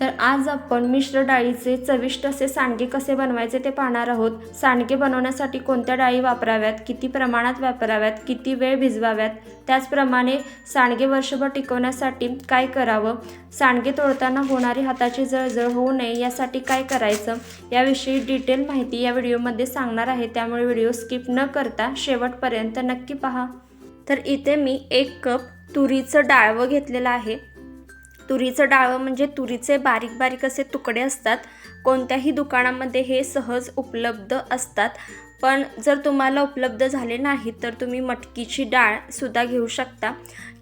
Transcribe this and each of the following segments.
तर आज आपण मिश्र डाळीचे चविष्ट असे सांडगे कसे बनवायचे ते पाहणार आहोत. सांडगे बनवण्यासाठी कोणत्या डाळी वापराव्यात किती प्रमाणात वापराव्यात किती वेळ भिजवाव्यात त्याचप्रमाणे सांडगे वर्षभर टिकवण्यासाठी काय करावं सांडगे तोडताना होणारी हाताची जळजळ होऊ नये यासाठी काय करायचं याविषयी डिटेल माहिती या व्हिडिओमध्ये सांगणार आहे. त्यामुळे व्हिडिओ स्किप न करता शेवटपर्यंत नक्की पहा. तर इथे मी एक कप तुरीचं डाळवं घेतलेलं आहे. तुरीचं डाळं म्हणजे तुरीचे बारीक बारीक असे तुकडे असतात. कोणत्याही दुकानामध्ये हे सहज उपलब्ध असतात. पण जर तुम्हाला उपलब्ध झाले नाही तर तुम्ही मटकीची डाळसुद्धा घेऊ शकता.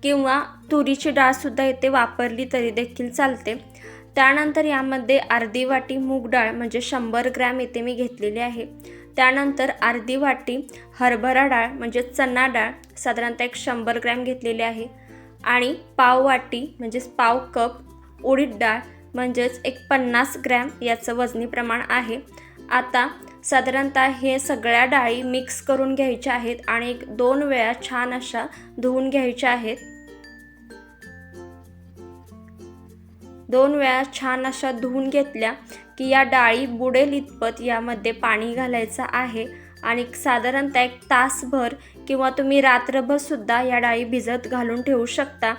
किंवा तुरीची डाळसुद्धा येथे वापरली तरी देखील चालते. त्यानंतर यामध्ये अर्धी वाटी मूग डाळ म्हणजे शंभर ग्रॅम येथे मी घेतलेली आहे. त्यानंतर अर्धी वाटी हरभरा डाळ म्हणजे चना डाळ साधारणतः एक शंभर ग्रॅम घेतलेली आहे. आणि पाव वाटी म्हणजेच पाव कप उडीद डाळ म्हणजेच एक पन्नास ग्रॅम याचं वजनी प्रमाण आहे. आता साधारणतः हे सगळ्या डाळी मिक्स करून घ्यायच्या आहेत आणि एक दोन वेळा छान अशा धुवून घ्यायच्या आहेत. दोन वेळा छान अशा धुवून घेतल्या की या डाळी बुडेल इतपत यामध्ये पाणी घालायचं आहे. आणि साधारणतः एक तासभर किंवा तुम्ही रात्रभरसुद्धा या डाळी भिजत घालून ठेवू शकता.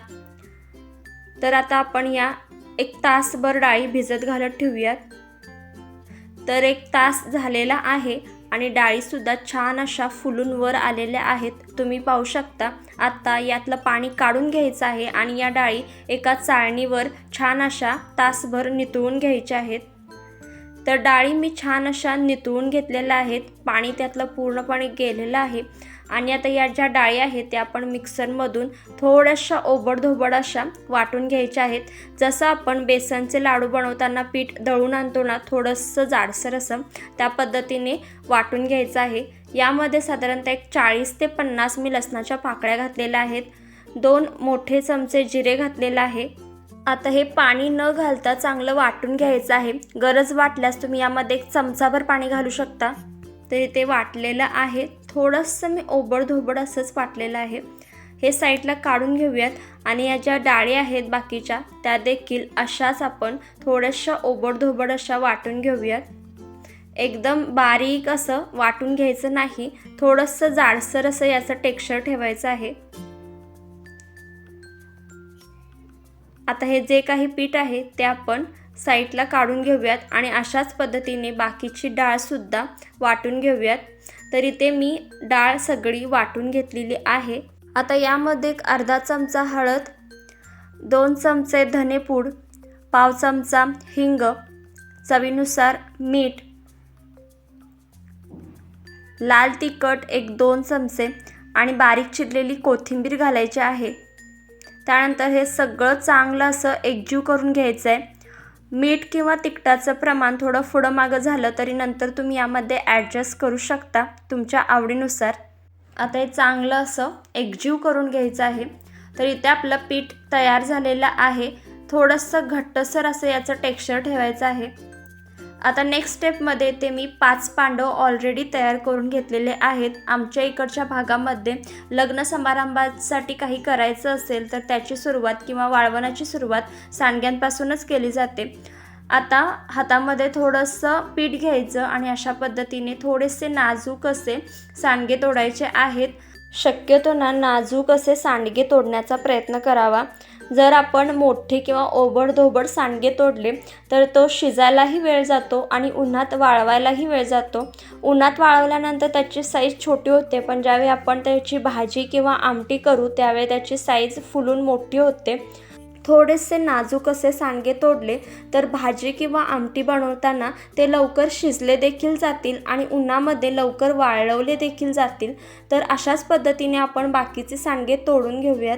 तर आता आपण या एक तासभर डाळी भिजत घालत ठेवूयात. तर एक तास झालेला आहे आणि डाळीसुद्धा छान अशा फुलून वर आलेल्या आहेत. तुम्ही पाहू शकता आत्ता यातलं पाणी काढून घ्यायचं आहे आणि या डाळी एका चाळणीवर छान अशा तासभर नितळून घ्यायच्या आहेत. तर डाळी मी छान अशा नितळून घेतलेल्या आहेत. पाणी त्यातलं पूर्णपणे गेलेलं आहे. आणि आता या ज्या डाळी आहेत त्या आपण मिक्सरमधून थोड्याशा ओबडधोबड अशा वाटून घ्यायच्या आहेत. जसं आपण बेसनचे लाडू बनवताना पीठ दळून आणतो ना थोडंसं जाडसर असं त्या पद्धतीने वाटून घ्यायचं आहे. यामध्ये साधारणतः एक चाळीस ते पन्नास मी लसणाच्या पाकळ्या घातलेल्या आहेत. दोन मोठे चमचे जिरे घातलेलं आहे. आता हे पाणी न घालता चांगलं वाटून घ्यायचं आहे. गरज वाटल्यास तुम्ही यामध्ये एक चमचाभर पाणी घालू शकता. तर ते वाटलेलं आहे. थोडंसं मी ओबडधोबड असंच वाटलेलं आहे. हे साईडला काढून घेऊयात आणि या ज्या डाळी आहेत बाकीच्या त्या देखील अशाच आपण थोड्याशा ओबडधोबड अशा वाटून घेऊयात. एकदम बारीक असं वाटून घ्यायचं नाही थोडंसं जाडसर असं याचं टेक्स्चर ठेवायचं आहे. आता हे जे काही पीठ आहे ते आपण साईडला काढून घेऊयात आणि अशाच पद्धतीने बाकीची डाळसुद्धा वाटून घेऊयात. तर इथे मी डाळ सगळी वाटून घेतलेली आहे. आता यामध्ये एक अर्धा चमचा हळद दोन चमचे धनेपूड पाव चमचा हिंग चवीनुसार मीठ लाल तिखट एक दोन चमचे आणि बारीक चिरलेली कोथिंबीर घालायची आहे. त्यानंतर हे सगळं चांगलं असं एकजीव करून घ्यायचं आहे मीठ किंवा तिखटाचं प्रमाण थोडं पुढं मागं झालं तरी नंतर तुम्ही यामध्ये ॲडजस्ट करू शकता तुमच्या आवडीनुसार. आता हे चांगलं असं एकजीव करून घ्यायचं आहे. तर इथे आपलं पीठ तयार झालेलं आहे. थोडंसं घट्टसर असं याचं टेक्स्चर ठेवायचं आहे. आता नेक्स्ट स्टेपमध्ये ते मी पाच पांडव ऑलरेडी तयार करून घेतलेले आहेत. आमच्या इकडच्या भागामध्ये लग्न समारंभासाठी काही करायचं असेल तर त्याची सुरुवात किंवा वाळवणाची सुरुवात सांडग्यांपासूनच केली जाते. आता हातामध्ये थोडंसं पीठ घ्यायचं आणि अशा पद्धतीने थोडेसे नाजूक असे सांडगे तोडायचे आहेत. शक्यतो ना नाजूक असे सांडगे तोडण्याचा प्रयत्न करावा. जर आपण मोठे किंवा ओबडधोबड सांडगे तोडले तर तो शिजायलाही वेळ जातो आणि उन्हात वाळवायलाही वेळ जातो. उन्हात वाळवल्यानंतर त्याची साईज छोटी होते पण ज्यावेळी आपण त्याची भाजी किंवा आमटी करू त्यावेळी त्याची साईज फुलून मोठी होते. थोडेसे नाजूक असे सांडगे तोडले तर भाजी किंवा आमटी बनवताना ते लवकर शिजले देखील जातील आणि उन्हामध्ये लवकर वाळवले देखील जातील. तर अशाच पद्धतीने आपण बाकीचे सांडगे तोडून घेऊयात.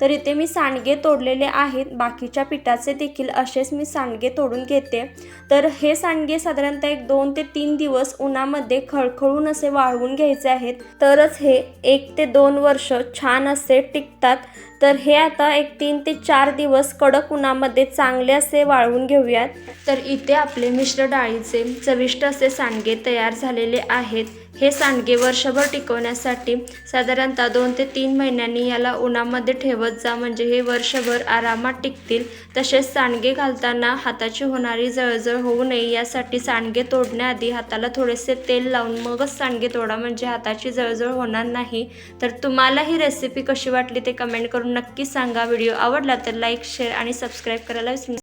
तर इथे मी सांडगे तोडलेले आहेत. बाकीच्या पिठाचे देखील असेच मी सांडगे तोडून घेते. तर हे सांडगे साधारणतः एक दोन ते तीन दिवस उन्हामध्ये खळखळून असे वाळवून घ्यायचे आहेत. तरच हे एक ते दोन वर्ष छान असे टिकतात. तर हे आता एक तीन ते चार दिवस कडक उन्हामध्ये चांगले असे वाळवून घेऊयात. तर इथे आपले मिश्र डाळीचे चविष्ट असे सांडगे तयार झालेले आहेत. हे सांडगे वर्षभर टिकवण्यासाठी साधारणतः दोन ते तीन महिन्यांनी याला उन्हामध्ये ठेवत जा. म्हणजे हे वर्षभर आरामात टिकतील. तसेच सांडगे घालताना हाताची होणारी जळजळ होऊ नये. यासाठी सांडगे तोडण्याआधी हाताला थोडेसे तेल लावून मगच सांडगे तोडा. म्हणजे हाताची जळजळ होणार नाही. तर तुम्हाला ही रेसिपी कशी वाटली ते कमेंट करून नक्की सांगा. व्हिडिओ आवडला तर लाईक शेअर आणि सबस्क्राईब करायला विसरू